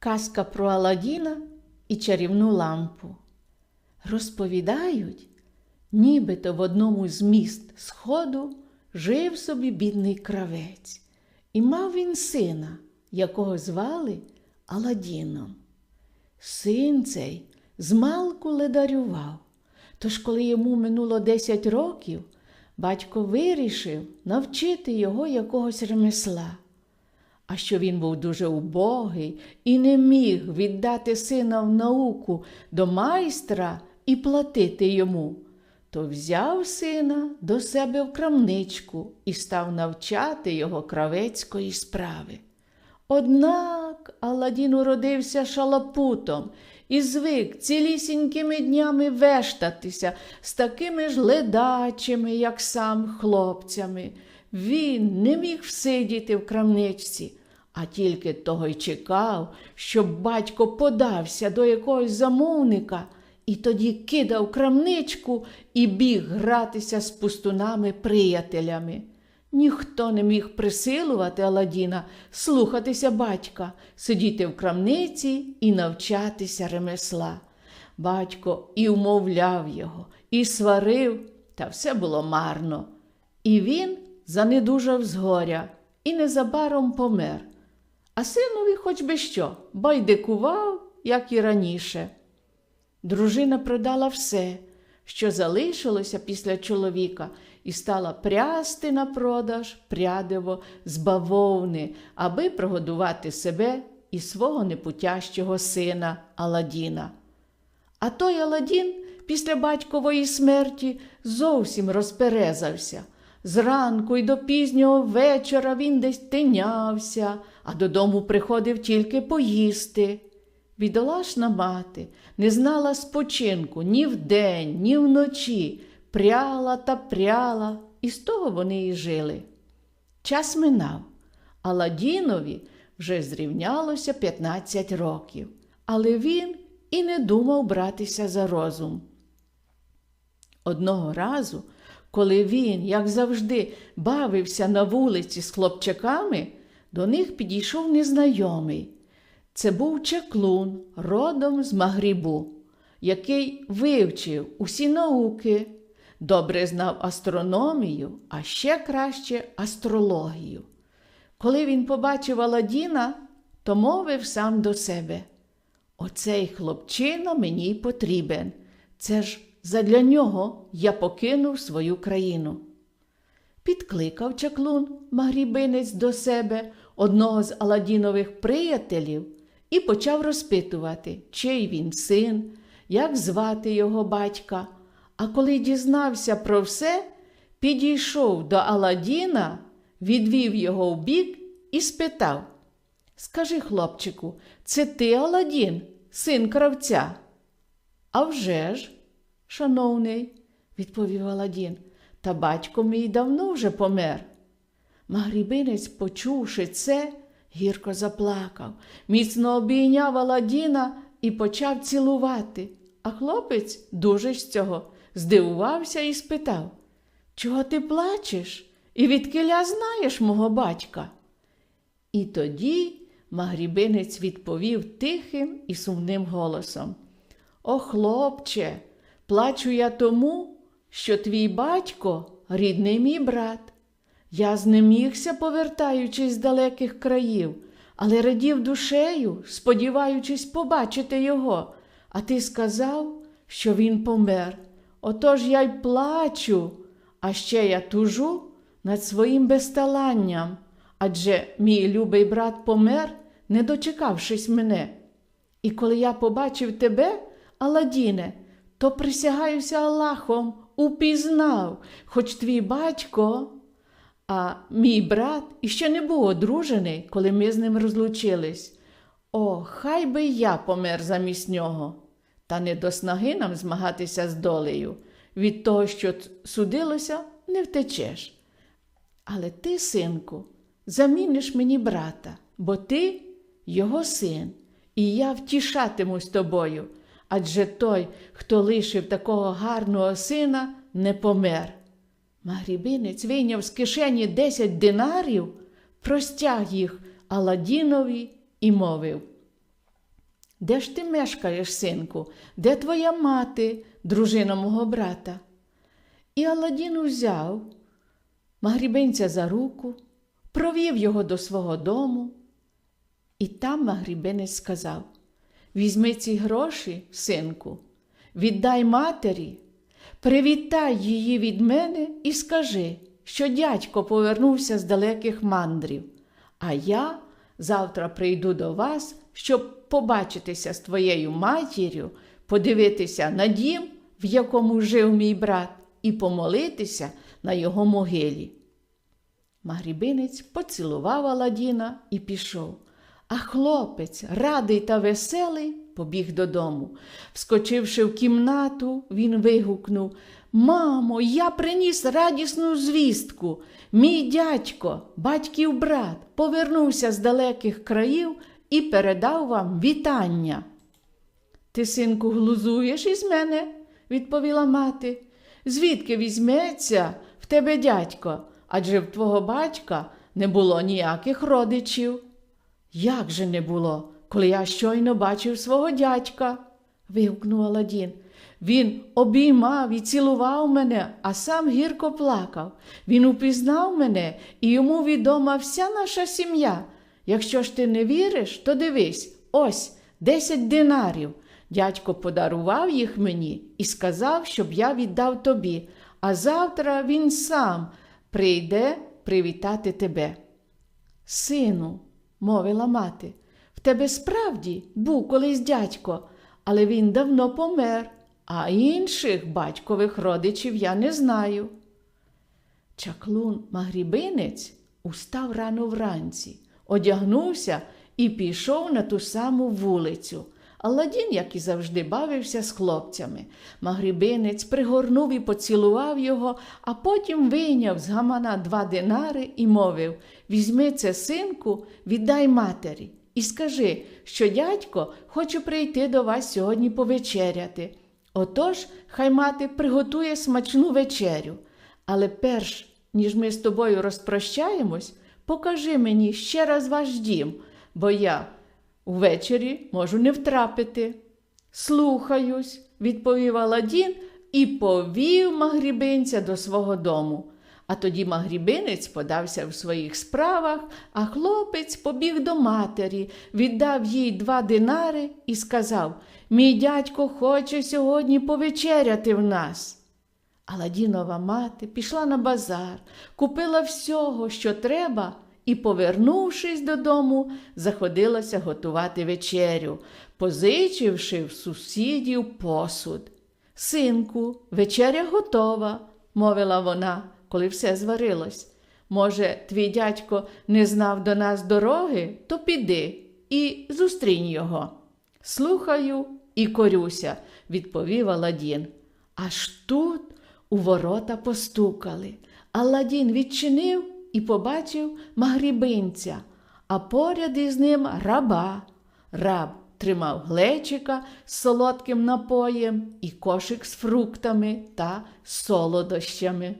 Казка про Аладдіна і чарівну лампу. Розповідають, нібито в одному з міст Сходу жив собі бідний кравець, і мав він сина, якого звали Аладдіном. Син цей змалку ледарював. Тож, коли йому минуло 10 років, батько вирішив навчити його якогось ремесла. А що він був дуже убогий і не міг віддати сина в науку до майстра і платити йому, то взяв сина до себе в крамничку і став навчати його кравецької справи. Однак Аладдін уродився шалапутом і звик цілісінькими днями вештатися з такими ж ледачими, як сам хлопцями. Він не міг всидіти в крамничці, а тільки того й чекав, щоб батько подався до якогось замовника і тоді кидав крамничку і біг гратися з пустунами-приятелями. Ніхто не міг присилувати Аладдіна слухатися батька, сидіти в крамниці і навчатися ремесла. Батько і умовляв його, і сварив, та все було марно. І він занедужав згоря і незабаром помер. А синові хоч би що, байдикував, як і раніше. Дружина продала все, що залишилося після чоловіка, і стала прясти на продаж прядиво з бавовни, аби прогодувати себе і свого непутящого сина Аладдіна. А той Аладдін після батькової смерті зовсім розперезався. Зранку й до пізнього вечора він десь тинявся, а додому приходив тільки поїсти. Бідолашна мати не знала спочинку ні вдень, ні вночі, пряла та пряла, і з того вони і жили. Час минав, Аладдінові вже зрівнялося 15 років, але він і не думав братися за розум. Одного разу, коли він, як завжди, бавився на вулиці з хлопчаками, до них підійшов незнайомий. Це був чаклун родом з Магрібу, який вивчив усі науки, добре знав астрономію, а ще краще астрологію. Коли він побачив Аладдіна, то мовив сам до себе: Оцей хлопчина мені потрібен. Це ж задля нього я покинув свою країну. Підкликав чаклун магрібинець до себе одного з Аладдінових приятелів і почав розпитувати, чий він син, як звати його батька. А коли дізнався про все, підійшов до Аладдіна, відвів його в бік і спитав Скажи, хлопчику, це ти Аладдін, син кравця? «А вже ж, шановний, відповів Аладдін, та батько мій давно вже помер. Магрібинець, почувши це, гірко заплакав, міцно обійняв Аладдіна і почав цілувати. А хлопець дуже з цього здивувався і спитав Чого ти плачеш? І відкиля знаєш мого батька? І тоді Магрібинець відповів тихим і сумним голосом О, хлопче, плачу я тому, що твій батько рідний мій брат. Я знемігся, повертаючись з далеких країв, але радів душею, сподіваючись побачити його. А ти сказав, що він помер. Отож я й плачу, а ще я тужу над своїм безталанням, адже мій любий брат помер, не дочекавшись мене. І коли я побачив тебе, Аладдіне, то присягаюся Аллахом, упізнав, хоч твій батько. А мій брат іще не був одружений, коли ми з ним розлучились. О, хай би я помер замість нього. Та не до снаги нам змагатися з долею. Від того, що судилося, не втечеш. Але ти, синку, заміниш мені брата, бо ти його син, і я втішатимусь тобою, адже той, хто лишив такого гарного сина, не помер. Магрібинець вийняв з кишені десять динарів, простяг їх Аладдінові і мовив Де ж ти мешкаєш, синку? Де твоя мати, дружина мого брата? І Аладдін узяв Магрібинця за руку, провів його до свого дому, і там Магрібинець сказав: Візьми ці гроші, синку, віддай матері, привітай її від мене і скажи, що дядько повернувся з далеких мандрів, а я завтра прийду до вас, щоб побачитися з твоєю матір'ю, подивитися на дім, в якому жив мій брат, і помолитися на його могилі. Магрібинець поцілував Аладдіна і пішов. А хлопець, радий та веселий, побіг додому. Вскочивши в кімнату, він вигукнув Мамо, я приніс радісну звістку. Мій дядько, батьків брат, повернувся з далеких країв і передав вам вітання. Ти, синку, глузуєш із мене? відповіла мати. Звідки візьметься в тебе дядько? Адже в твого батька не було ніяких родичів. Як же не було, коли я щойно бачив свого дядька? вигукнув Аладдін. Він обіймав і цілував мене, а сам гірко плакав. Він упізнав мене, і йому відома вся наша сім'я. Якщо ж ти не віриш, то дивись, ось десять динарів. Дядько подарував їх мені і сказав, щоб я віддав тобі, а завтра він сам прийде привітати тебе. Сину, мовила мати, в тебе справді був колись дядько, але він давно помер, а інших батькових родичів я не знаю. Чаклун Магрібинець устав рано вранці, одягнувся і пішов на ту саму вулицю. Аладдін, як і завжди, бавився з хлопцями. Магрібинець пригорнув і поцілував його, а потім вийняв з гамана два динари і мовив Візьми це, синку, віддай матері, і скажи, що дядько хоче прийти до вас сьогодні повечеряти. Отож, хай мати приготує смачну вечерю. Але перш ніж ми з тобою розпрощаємось, покажи мені ще раз ваш дім, бо я Увечері можу не втрапити. Слухаюсь, відповів Аладдін і повів Магрібинця до свого дому. А тоді Магрібинець подався в своїх справах, а хлопець побіг до матері, віддав їй два динари і сказав Мій дядько хоче сьогодні повечеряти в нас. Аладдінова мати пішла на базар, купила всього, що треба, і, повернувшись додому, заходилася готувати вечерю, позичивши в сусідів посуд. Синку, вечеря готова, мовила вона, коли все зварилось. Може, твій дядько не знав до нас дороги, то піди і зустрінь його. Слухаю і корюся, відповів Аладдін. Аж тут у ворота постукали. Аладдін відчинив і побачив магрібинця, а поряд із ним раба. Раб тримав глечика з солодким напоєм і кошик з фруктами та солодощами.